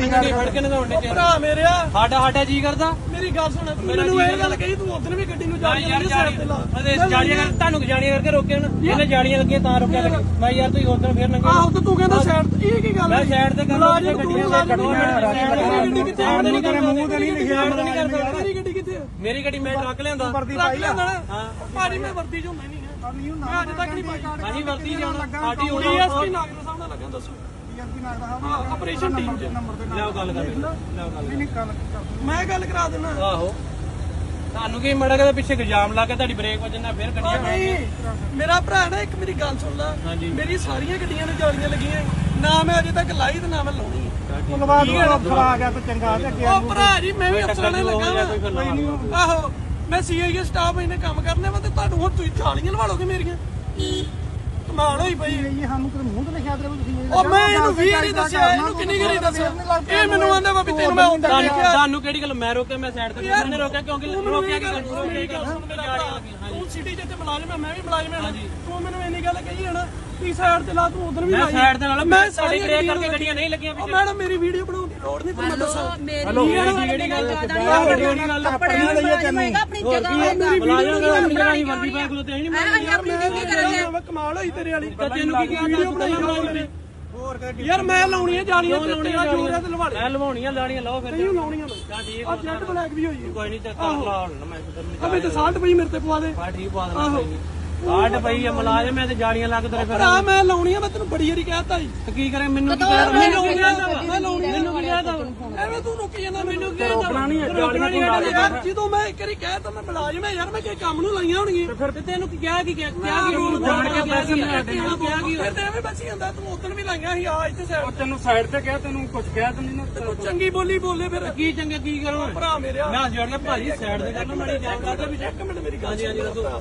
ਨੰਗੇ ਫੜ ਕੇ ਨਗਾਉਣ ਦੇ ਭਰਾ ਮੇਰਿਆ। ਸਾਡਾ ਸਾਡਾ ਜੀ ਕਰਦਾ। ਮੇਰੀ ਗੱਲ ਸੁਣ ਤੂੰ ਮੇਰਾ ਮੈਨੂੰ ਇਹ ਗੱਲ ਕਹੀ ਤੂੰ ਉਦੋਂ ਵੀ ਗੱਡੀ ਨੂੰ ਜਾ ਯਾਰ ਯਾਰ ਜਾੜੀ ਅਦੇ ਜਾੜੀਆਂ ਕਰ ਤੁਹਾਨੂੰ ਜਾੜੀਆਂ ਕਰਕੇ ਰੋਕਿਆ ਨਾ ਇਹਨੇ ਜਾੜੀਆਂ ਲੱਗੀਆਂ ਤਾਂ ਰੋਕਿਆ ਲੱਗੇ ਮੈਂ ਯਾਰ ਤੁਸੀਂ ਉਧਰ ਫੇਰ ਨੰਗੇ ਆਹੋ ਤੇ ਤੂੰ ਕਹਿੰਦਾ ਸਾਈਡ ਇਹ ਕੀ ਗੱਲ ਮੈਂ ਸਾਈਡ ਤੇ ਕਰ ਤੂੰ ਗੱਡੀਆਂ ਗੱਡੀ ਕਿੱਥੇ ਆ? ਨਹੀਂ ਕਰ ਮੂੰਹ ਤੇ ਨਹੀਂ ਲਿਖਿਆ ਮੇਰੀ ਗੱਡੀ ਕਿੱਥੇ? ਮੇਰੀ ਗੱਡੀ ਮੈਂ ਟਰੱਕ ਲਿਆਂਦਾ ਰੱਖ ਲਿਆਂਦਾ ਨਾ ਭਾਜੀ ਮੈਂ ਵਰਦੀ ਚ ਹੁੰਦਾ ਹੀ ਨਹੀਂ ਹੈ ਮੈਂ ਅੱਜ ਤੱਕ ਨਹੀਂ ਪਾਈ। ਅਸੀਂ ਵਰਤੀ ਜਾਣਾ। ਸਾਡੀ ਹੋਣੀ ਡੀਐਸਪੀ ਨਾਗਰ ਸਾਹਿਬ ਨਾਲ ਲੱਗਾ ਦੱਸੋ। ਹਾਂ ਆਪਰੇਸ਼ਨ ਟੀਮ ਚ। ਲਿਆਓ ਗੱਲ ਕਰ ਲਿਆਓ ਗੱਲ ਮੈਂ ਗੱਲ ਕਰਾ ਦਿੰਦਾ ਆਹੋ। ਤੁਹਾਨੂੰ ਕੀ ਮੜਾ ਕੇ ਪਿੱਛੇ ਇਲਜ਼ਾਮ ਲਾ ਕੇ ਤੁਹਾਡੀ ਬ੍ਰੇਕ ਵੱਜਣ ਨਾਲ ਫੇਰ ਉਹ ਗੱਡੀਆਂ ਨਹੀਂ ਮੇਰਾ ਭਰਾ ਨਾ ਇੱਕ ਮੇਰੀ ਗੱਲ ਸੁਣ ਲੈ। ਹਾਂਜੀ। ਮੇਰੀ ਸਾਰੀਆਂ ਗੱਡੀਆਂ ਨੂੰ ਜਾਲੀਆਂ ਲੱਗੀਆਂ। ਨਾ ਮੈਂ ਅਜੇ ਤੱਕ ਲਾਈ ਤੇ ਨਾ ਮੈਂ ਲਾਉਣੀ। ਹੈ। ਧੰਨਵਾਦ ਨੂੰ ਅਫਸਰ ਆ ਗਿਆ ਤੇ ਚੰਗਾ ਤੇ ਅੱਗੇ ਉਹ ਭਰਾ ਜੀ ਮੈਂ ਵੀ ਅਫਸਰਾਂ ਨੇ ਲੱਗਾ ਜਾਂ ਕੋਈ ਫਿਰ ਲਾ ਲਓ। ਵਾਂ। ਆਹੋ ਮੈਂ ਸੀਆਈਏ ਸਟਾਫ ਇਹਨੇ ਕੰਮ ਕਰਨੇ ਵਾ ਤੇ ਤੁਹਾਨੂੰ ਹੁਣ ਤੁਸੀਂ ਜਾਲੀਆਂ ਲਵਾ ਲੋਗੇ ਮੇਰੀਆਂ। ਕਮਾਲ ਹੋਈ ਪਈ। ਇਹ ਸਾਨੂੰ ਕਿਤੇ ਮੂੰਹ ਤੇ ਲਿਖਿਆ ਤੇ ਤੁਸੀਂ ਉਹ ਮੈਂ ਇਹਨੂੰ ਵੀ ਨਹੀਂ ਦੱਸਿਆ ਇਹਨੂੰ ਕਿੰਨੀ ਗਰੀ ਦੱਸਿਆ। ਇਹ ਮੈਨੂੰ ਆਂਦਾ ਵਾ ਵੀ ਤੈਨੂੰ ਮੈਂ ਹੁੰਦਾ ਤੁਹਾਨੂੰ ਦੇਖਿਆ ਤੁਹਾਨੂੰ ਕਿਹੜੀ ਗੱਲ ਮੈਂ ਰੋਕਿਆ ਮੈਂ ਸਾਈਡ ਤੇ ਕਿਸੇ ਨੇ ਰੋਕਿਆ ਕਿਉਂਕਿ ਰੋਕਿਆ ਕਿ ਮੇਰੀ ਗੱਲ ਸੁਣ ਮੇਰਾ ਭਰਾ। ਤੂੰ ਸਿਟੀ ਜਿੱਤੇ ਮੁਲਾਜ਼ਮ ਹੈ ਮੈਂ ਵੀ ਮੁਲਾਜ਼ਮ ਹਾਂ ਤੂੰ ਮੈਨੂੰ ਇੰਨੀ ਗੱਲ ਕਹੀ ਹੈ ਨਾ ਵੀ ਸਾਈਡ ਤੇ ਲਾ ਤੂੰ ਉਧਰ ਵੀ ਮੈਂ ਲਾਈ ਸਾਈਡ ਤੇ ਨਾਲ ਮੈਂ ਮੈਂ ਸਾਡੀ ਬ੍ਰੇਕ ਕਰਕੇ ਗੱਡੀਆਂ ਨਹੀਂ ਲੱਗੀਆਂ ਉਹ ਮੈਡਮ ਮੇਰੀ ਵੀਡੀਓ ਦੀ ਲੋੜ ਨਹੀਂ ਤੁਹਾਨੂੰ ਦੱਸਾਂ। ਹਲੋ ਕਿਹੜੀ ਗੱਲ ਕਿਹੜੀ ਗੱਲ ਆਪਣੀ ਲਈਏ ਤੈਨੂੰ ਆਪਣੀ ਜਗ੍ਹਾ ਹੋਏਗਾ ਬੁਲਾਇਆ ਗਾ ਆਪਣੀ ਜਗ੍ਹਾ ਹੀ ਵਰਦੀ ਪਾ ਕੇ ਤੇ ਨਹੀਂ ਅਸੀਂ ਆਪਣੀ ਡਿਊਟੀ ਕਰਾਂਗੇ ਮੈਂ ਕਮਾਲ ਹੋਈ ਤੇਰੇ ਵਾਲੀ। ਤਾਂ ਤੈਨੂੰ ਕੀ ਕਿਹਾ ਵੀਡੀਓ ਬਣਾਈ ਮੇਰੇ ਯਾਰ ਮੈਂ ਲਾਉਣੀ ਹੈ ਜਾਲੀਆਂ ਤੇ ਤੇਰਾ ਜੋਰ ਹੈ ਤੇ ਲਵਾ ਲੈ ਮੈਂ ਲਵਾਉਣੀਆਂ ਲਾਣੀਆਂ ਲਾਓ ਫਿਰ। ਨਹੀਂ ਲਾਉਣੀਆਂ ਮੈਂ। ਤਾਂ ਠੀਕ ਆ ਜੈਟ ਬਲੈਕ ਵੀ ਹੋਈ। ਹੈ ਕੋਈ ਨਹੀਂ ਚੱਕ ਲਾ ਹੁਣ ਮੈਂ ਅਬੇ ਤੇ ਸਾਲਟ ਪਈ ਮੇਰੇ ਤੇ ਪਵਾ ਦੇ। ਬਾ ਠੀਕ ਪਾ ਦੇਣਾ ਕੋਈ ਨਹੀਂ ਕਾਟ ਪਈ ਆ ਮਲਾਜਮ ਤੇ ਲੱਗ ਤੇਰੇ ਫਿਰ ਭਰਾ ਮੈਂ ਲਾਉਣੀ ਆ ਮੈਂ ਤੈਨੂੰ ਬੜੀ ਵਾਰੀ ਕਹਿਤਾ ਜੀ ਤੇ ਕੀ ਕਰੇ ਮੈਨੂੰ ਕੀ ਕਹਿ ਮੈਨੂੰ ਕੀ ਕਹਿ ਮੈਂ ਲਾਉਣੀ ਆ। ਮੈਨੂੰ ਕੀ ਕਹਿ ਐਵੇਂ ਤੂੰ ਰੁਕੀ ਜਾਂਦਾ ਮੈਨੂੰ ਕੀ ਰੋਕਣਾ ਨਹੀਂ ਹੈ ਜਾਲੀਆਂ ਤੋਂ ਲਾ ਯਾਰ ਜਦੋਂ ਮੈਂ ਇੱਕ ਵਾਰੀ ਕਹਿ ਤਾ ਮੈਂ ਮੁਲਾਜ਼ਮ ਹੈ ਯਾਰ ਮੈਂ ਕਿਸੇ ਕੰਮ ਨੂੰ ਲਾਈਆਂ ਹੋਣਗੀਆਂ। ਫਿਰ ਤੇ ਤੈਨੂੰ ਕੀ ਕਿਹਾ ਕੀ ਕਿਹਾ ਕਿਹਾ ਕੀ ਹੁਣ ਜਾਣ ਕੇ ਪੈਸੇ ਲੈ ਕੇ ਕਿਹਾ ਕੀ ਫਿਰ ਤੇ ਐਵੇਂ ਬਚੀ ਜਾਂਦਾ ਤੂੰ ਉਦੋਂ ਵੀ ਲਾਈਆਂ ਸੀ ਆ ਇੱਥੇ ਸਾਈਡ ਤੈਨੂੰ ਸਾਈਡ ਤੇ ਕਿਹਾ ਤੈਨੂੰ ਕੁਝ ਕਿਹਾ ਤੇ ਨਹੀਂ ਤੂੰ ਚੰਗੀ ਬੋਲੀ ਬੋਲੇ ਫਿਰ। ਕੀ ਚੰਗਾ ਕੀ ਕਰਾਂ? ਭਰਾ ਮੇਰਿਆ ਮੈਂ ਜੋੜਨਾ ਭਾਜੀ ਸਾਈਡ ਤੇ ਕਰਨਾ ਮਾੜੀ ਜਾਣ ਕਰਦਾ ਵੀ ਇੱਕ ਮਿੰਟ ਮੇਰੀ ਗੱਲ ਹਾਂਜੀ ਹਾਂਜੀ ਦੱਸੋ।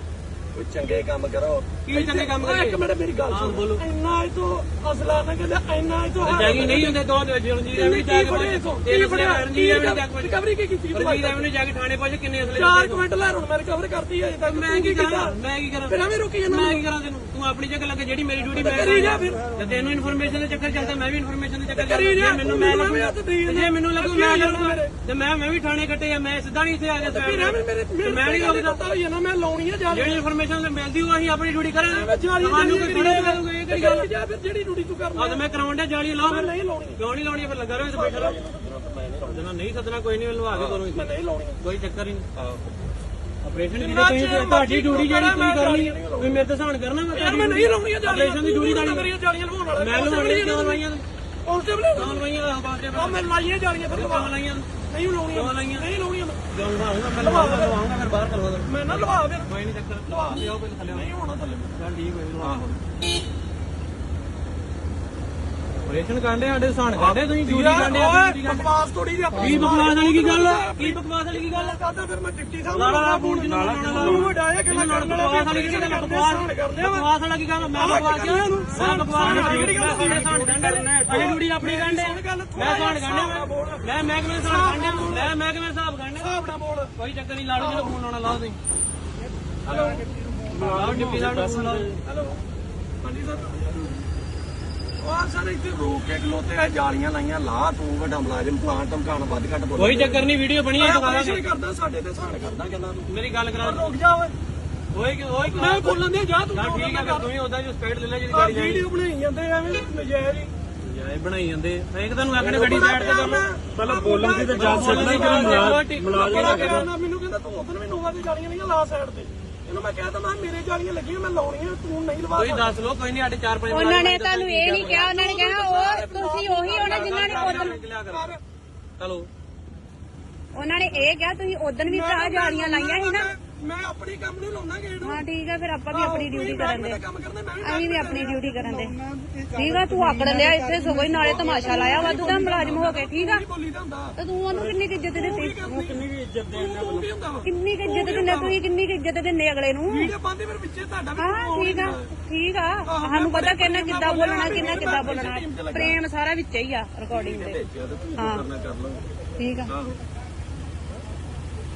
ਕੋਈ ਚੰਗੇ ਕੰਮ ਕਰੋ। ਕੀ ਚੰਗੇ ਕੰਮ ਓਏ, ਇੱਕ ਕਰੀਏ ਮਿੰਟ ਮੇਰੀ ਗੱਲ ਸੁਣ। ਬੋਲੋ। ਇੰਨਾ ਇਹ ਤੋਂ ਅਸਲਾ ਨਾ ਕਹਿੰਦਾ ਇੰਨਾ ਇਹ ਤੋਂ ਜਾਗੀ ਨਹੀਂ ਹੁੰਦੇ ਦੋ ਜਲਜੀਤ ਐਵੇਂ ਜਾ ਕੇ ਕੀ ਫੜਿਆ ਰਣਜੀਤ ਐਵੇਂ ਜਾ ਕੇ ਰਿਕਵਰੀ ਕੀ ਕੀਤੀ ਰਣਜੀਤ ਐਵੇਂ ਜਾ ਕੇ ਥਾਣੇ ਪਹੁੰਚ ਕਿੰਨੇ ਅਸਲੇ ਚਾਰ ਕੁ ਮਿੰਟ ਲੈ ਹੁਣ ਮੈਂ ਰਿਕਵਰ ਕਰਤੀ ਹੈ ਅਜੇ ਤੱਕ ਮੈਂ ਕੀ ਕਰਾਂ? ਮੈਂ ਕੀ ਕਰਾਂ? ਫਿਰ ਐਵੇਂ ਰੁਕੀ ਜਾਂਦਾ ਮੈਂ ਕੀ ਕਰਾਂ ਤੈਨੂੰ? ਤੂੰ ਆਪਣੀ ਜਗ੍ਹਾ ਲੱਗੇ ਜਿਹੜੀ ਮੇਰੀ ਡਿਊਟੀ ਮੈਂ ਕਰੀ ਜਾ ਫਿਰ। ਤੇ ਤੈਨੂੰ ਇਨਫੋਰਮੇਸ਼ਨ ਦੇ ਚੱਕਰ ਚੱਲਦਾ ਮੈਂ ਵੀ ਇਨਫੋਰਮੇਸ਼ਨ ਦੇ ਚੱਕਰ ਕਰੀ ਜਾ, ਮੈਨੂੰ ਮੈਂ ਲੱਗੂ ਮੈਨੂੰ ਮੈਂ ਲੱਗੂ ਮੇਰੇ। ਤੇ ਮੈਂ ਮੈਂ ਵੀ ਥਾਣੇ ਕੱਟੇ ਆ ਮੈਂ ਸਿੱਧਾ ਨਹੀਂ ਇੱਥੇ ਆ ਗਿਆ ਫਿਰ ਐਵੇਂ ਮੇਰੇ ਤੇ ਮੈਂ ਨਹੀਂ ਰੋਕਦਾ। ਪਤਾ ਹੋਈ ਨਾ ਮੈਂ ਲਾਉਣੀ ਜਾ ਜਿਹੜੀ ਇਨਫੋਰਮੇਸ਼ਨ ਮਿਲਦੀ ਉਹ ਅਸੀਂ ਆਪਣੀ ਡਿਊਟੀ ਕਰਾਂਗੇ। ਜਾਲੀ ਤੁਹਾਨੂੰ ਕੋਈ ਥੋੜੇ ਕਰੂਗਾ ਇਹ ਕਿਹੜੀ ਗੱਲ ਜਾ ਫਿਰ ਜਿਹੜੀ ਡਿਊਟੀ ਤੂੰ ਕਰਨਾ ਆ। ਤੇ ਮੈਂ ਕਰਾਉਣ ਡਿਆ ਜਾਲੀ ਲਾਓ ਫਿਰ। ਨਹੀਂ ਲਾਉਣੀ। ਕਿਉਂ ਨਹੀਂ ਲਾਉਣੀ ਫਿਰ ਲੱਗਾ ਰਹੋ ਇੱਥੇ ਬੈਠਾ ਰਹੋ। ਨਹੀਂ ਸੱਦਣਾ ਕੋਈ ਨਹੀਂ ਮੈਨੂੰ ਆ ਕੇ ਕਰੋ ਮੈਂ ਨਹੀਂ ਲਾਉਣੀ। ਕੋਈ ਚੱਕਰ ਨਹੀਂ। ਆਪਰੇਸ਼ਨ ਦੀ ਤੁਸੀਂ ਤੁਹਾਡੀ ਡਿਊਟੀ ਜਿਹੜੀ ਤੁਸੀਂ ਕਰਨੀ ਤੁਸੀਂ ਮੇਰੇ ਤੇ ਸਹਾਨ ਕਰਨਾ ਮੈਂ ਯਾਰ ਮੈਂ ਨਹੀਂ ਲਾਉਣੀ ਜਾਲੀਆਂ। ਆਪਰੇਸ਼ਨ ਦੀ ਡਿਊਟੀ ਤੁਹਾਡੀ ਜਾਲੀਆਂ ਲਵਾਉਣ ਵਾਲਾ। ਮੈਂ ਲਵਾਉਣੀ ਲਾਈਆਂ ਕਾਂਸਟੇਬਲ ਕਿਉਂ ਲਾਈਆਂ ਆ ਬਾਤੇ ਆ ਮੈਂ ਲਾਈਆਂ ਜਾਲੀਆਂ ਫਿਰ ਲਵਾ। ਲਾਈਆਂ। ਨਹੀਂ ਲਾਉਣੀਆਂ। ਨਹੀਂ ਲਾਉਣੀਆਂ ਮੈਂ। ਲਵਾਉਂਗਾ ਮੈਂ ਲਵਾਉਂਗਾ ਫਿਰ। ਬਾਹਰ ਕਰਵਾ ਦੋ ਮੈਂ ਨਾ ਲਵਾ ਫਿਰ। ਕੋਈ ਨਹੀਂ ਚੱਕਰ। ਲਵਾ। ਲਿਓ ਪਹਿਲੇ ਥੱਲੇ ਨਹੀਂ ਹੋਣਾ ਥੱਲੇ। ਚੱਲ ਠੀਕ ਹੋਈ ਲਵਾ ਆਪਰੇਸ਼ਨ ਕਾਂਡੇ ਸਾਡੇ ਸਹਾਨ ਕਾਂਡੇ ਤੁਸੀਂ? ਡਿਊਟੀ ਕਾਂਡੇ ਓਏ ਬਕਵਾਸ ਥੋੜੀ ਜਿਹੀ ਆਪਣੀ ਕੀ ਬਕਵਾਸ ਵਾਲੀ ਕੀ ਗੱਲ ਕੀ ਬਕਵਾਸ ਵਾਲੀ ਕੀ ਗੱਲ ਕਰਦਾ ਫਿਰ ਮੈਂ ਡਿਪਟੀ ਸਾਹਿਬ ਲਾਲਾ ਲਾ ਫੋਨ ਜਿਹਨੂੰ ਲਾਉਣਾ ਲਾ ਤੂੰ ਵਡਾਇਆ ਕਿ ਮੈਂ ਵਾਲਾ? ਬਕਵਾਸ ਵਾਲੀ ਕੀ ਗੱਲ ਬਕਵਾਸ? ਬਕਵਾਸ ਵਾਲਾ ਕੀ ਗੱਲ ਮੈਂ ਬਕਵਾਸ ਕਿਹਾ ਮੈਂ ਬਕਵਾਸ ਵਾਲੀ ਕਿਹੜੀ ਗੱਲ ਸਾਡੇ ਸਾਨ ਗੰਢੇ ਅਜੀ ਡਿਊਟੀ ਆਪਣੀ ਗੰਢੇ ਮੈਂ ਸਾਨ ਗੰਢੇ ਮੈਂ ਮੈਂ ਕਿਵੇਂ ਸਾਨ ਗੰਢੇ ਮੈਂ ਮੈਂ ਕਿਵੇਂ ਹਿਸਾਬ ਗੰਢੇ ਹਿਸਾਬ ਨਾਲ ਬੋਲ। ਕੋਈ ਚੱਕਰ ਨਹੀਂ ਲਾੜੋ ਜਿਹੜਾ ਫੋਨ ਲਾਉਣਾ ਲਾਓ ਤੁਸੀਂ ਹਲੋ। ਡਿਪਟੀ ਸਾਹਿਬ ਨੂੰ ਫੋਨ ਲਾਓ ਹੈਲੋ। ਹਾਂਜੀ ਸਰ। ਉਹ ਸਰ ਇੱਥੇ ਰੋਕ ਕੇ ਖਲੋਤੇ ਆ ਜਾਲੀਆਂ ਲਾਈਆਂ ਲਾ ਤੂੰ ਵੱਡਾ ਮੁਲਾਜ਼ਮ ਪਲਾਂਟ ਧਮਕਾਣ ਵੱਧ ਘੱਟ ਬੋਲ ਕੋਈ ਚੱਕਰ ਨਹੀਂ ਵੀਡੀਓ ਬਣੀ ਹੈ ਦੁਬਾਰਾ ਆਪਰੇਸ਼ਨ ਕਰਦਾ ਸਾਡੇ ਤੇ ਸਾਨ ਕਰਦਾ ਗੱਲਾਂ ਤੂੰ। ਮੇਰੀ ਗੱਲ ਕਰਾ। ਰੁਕ ਜਾ ਓਏ। ਓਏ ਓਏ ਮੈਂ ਬੋਲਣ ਦੇ ਜਾ ਤੂੰ ਨਾ ਠੀਕ ਹੈ ਫਿਰ ਤੂੰ ਹੀ ਉਹਦਾ ਜੋ ਸਪੀਡ ਲੈ ਲੈ ਜਿਹੜੀ ਗਾੜੀ ਜਾਣੀ ਵੀਡੀਓ ਬਣਾਈ ਜਾਂਦੇ ਐਵੇਂ ਨਜਾਇਜ਼ ਹੀ। ਜਾਏ ਬਣਾਈ ਜਾਂਦੇ ਇੱਕ ਤੁਹਾਨੂੰ ਆਖਣੇ ਗੱਡੀ ਸਾਈਡ ਤੇ ਕਰ ਲਓ ਪਹਿਲਾਂ ਬੋਲਣ ਦੀ ਤੇ ਜਾ ਸਕਦਾ ਕਿ ਮੁਲਾਜ਼ਮ ਮੈਨੂੰ ਕਹਿੰਦਾ ਤੂੰ ਉਧਰ ਵੀ ਨੋਵਾ ਦੀ ਜਾਲੀਆਂ ਨਹੀਂ ਲਾ ਸਾਈਡ ਤੇ। ਇਹਨੂੰ ਮੈਂ ਕਹਿ ਤਾ ਮੈਂ ਮੇਰੇ ਜਾਲੀਆਂ ਲੱਗੀਆਂ ਮੈਂ ਲਾਉਣੀਆਂ ਤੂੰ ਨਹੀਂ ਲਵਾ ਦੱਸ ਲੋ ਕੋਈ ਨਹੀਂ ਸਾਡੇ 4-5 ਉਹਨਾਂ ਨੇ ਤੁਹਾਨੂੰ ਇਹ ਨਹੀਂ ਕਿਹਾ ਉਹਨਾਂ ਨੇ ਕਿਹਾ ਉਹ ਤੁਸੀਂ ਉਹੀ ਹੋਣਾ ਜਿਨ੍ਹਾਂ ਨੇ ਉਦੋਂ ਚਲੋ। ਉਹਨਾਂ ਨੇ ਇਹ ਕਿਹਾ ਤੁਸੀਂ ਉਦੋਂ ਵੀ ਭਰਾ ਜਾਲੀਆਂ ਲਾਈਆਂ ਸੀ ਨਾ। ਮੈਂ ਆਪਣੀ ਕੰਮ ਨੂੰ ਲਾਉਣਾ ਗੇੜ ਹਾਂ ਠੀਕ ਹੈ ਫਿਰ ਆਪਾਂ ਵੀ ਆਪਣੀ ਡਿਊਟੀ ਕਰਨ ਦੇ। ਕੰਮ ਕਰਨਾ ਮੈਂ ਵੀ ਅਸੀਂ ਵੀ ਆਪਣੀ ਡਿਊਟੀ ਕਰਨ ਦੇ। ਠੀਕ ਆ ਤੂੰ ਆਕੜ ਲਿਆ ਇੱਥੇ ਸਗੋਂ ਹੀ ਨਾਲੇ ਤਮਾਸ਼ਾ ਲਾਇਆ ਵਾਧੂ ਦਾ ਮੁਲਾਜ਼ਮ ਹੋ ਕੇ ਠੀਕ ਆ? ਤੇ ਤੂੰ ਉਹਨੂੰ ਕਿੰਨੀ ਕੁ ਇੱਜ਼ਤ ਦਿੱਤੀ ਕਿੰਨੀ ਵੀ ਇੱਜ਼ਤ ਦੇਣਾ ਤੂੰ ਕੀ ਵਾ ਕਿੰਨੀ ਕੁ ਇੱਜ਼ਤ ਦਿੰਦੇ ਤੁਸੀਂ ਕਿੰਨੀ ਕੁ ਇੱਜ਼ਤ ਦਿੰਦੇ ਅਗਲੇ ਨੂੰ? ਵੀਡੀਓ ਪਾਉਂਦੇ ਫਿਰ ਵਿੱਚੇ ਤੁਹਾਡਾ ਵੀ ਹਾਂ ਠੀਕ ਆ ਠੀਕ ਆ। ਸਾਨੂੰ ਪਤਾ ਕਿੰਨਾ ਕਿੱਦਾਂ ਬੋਲਣਾ ਕਿੰਨਾ ਕਿੱਦਾਂ ਬੋਲਣਾ। ਪ੍ਰੇਮ ਸਾਰਾ ਵਿੱਚ ਹੀ ਆ ਰਿਕਾਰਡਿੰਗ ਦੇ ਹਾਂ ਠੀਕ ਆ।